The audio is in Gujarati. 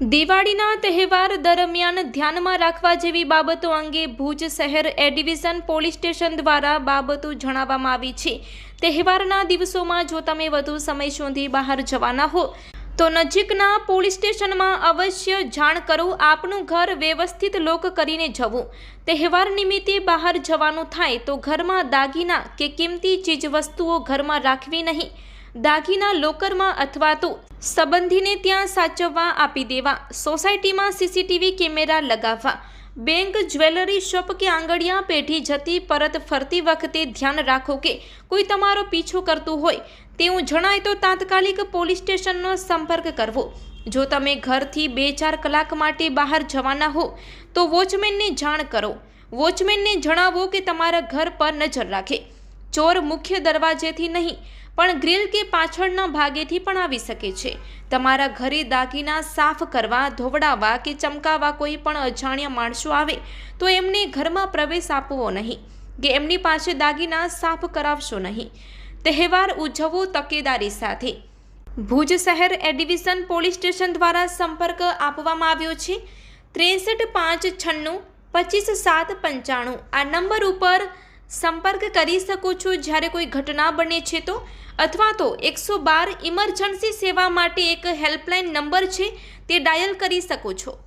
દિવાળીના તહેવાર દરમિયાન ધ્યાનમાં રાખવા જેવી બાબતો અંગે ભુજ શહેર એ ડિવિઝન પોલીસ સ્ટેશન દ્વારા બાબતો જણાવવામાં આવી છે. તહેવારના દિવસોમાં જો તમે વધુ સમય સુધી બહાર જવાના હો, તો નજીકના પોલીસ સ્ટેશનમાં અવશ્ય જાણ કરો, આપનું ઘર વ્યવસ્થિત લોક કરીને જવું. તહેવાર નિમિત્તે બહાર જવાનું થાય તો ઘરમાં દાગીના કે કિંમતી ચીજવસ્તુઓ ઘરમાં રાખવી નહીં. દાગીના લોકરમાં અથવા તો સંબંધીને ત્યાં સાચવવા આપી દેવા, સોસાયટીમાં સીસીટીવી કેમેરા લગાવવા, બેંક જ્વેલરી શોપ કે આંગળિયા પેઢી જતી પરત ફરતી વખતે ધ્યાન રાખો કે કોઈ તમારો પીછો કરતું હોય, તેવું જણાય તો તાત્કાલિક પોલીસ સ્ટેશનનો સંપર્ક કરવો. જો તમે ઘરથી બે ચાર કલાક માટે બહાર જવાના હો, તો વોચમેનને જાણ કરો. વોચમેનને જણાવો કે તમારા ઘર પર નજર રાખે. ચોર મુખ્ય દરવાજેથી નહીં, પણ ગ્રીલ કે પાછળના ભાગેથી પણ આવી શકે છે. તમારા ઘરે દાગીના સાફ કરવા, ધોવડાવવા કે ચમકાવવા કોઈ પણ અજાણ્યા માણસો આવે, તો એમને ઘરમાં પ્રવેશ આપવો નહીં, કે એમની પાસે દાગીના સાફ કરાવશો નહીં. તહેવાર ઉજવવો તકેદારી સાથે. ભુજ શહેર એડિવિઝન પોલીસ સ્ટેશન દ્વારા સંપર્ક આપવામાં આવ્યો છે. ત્રેસઠ પાંચ છન્નું પચીસ સાત પંચાણું આ નંબર ઉપર સંપર્ક કરી શકો છો જ્યારે કોઈ ઘટના બને છે તો? અથવા તો એકસો બાર ઇમરજન્સી સેવા માટે એક હેલ્પલાઇન નંબર છે તે ડાયલ કરી શકો છો.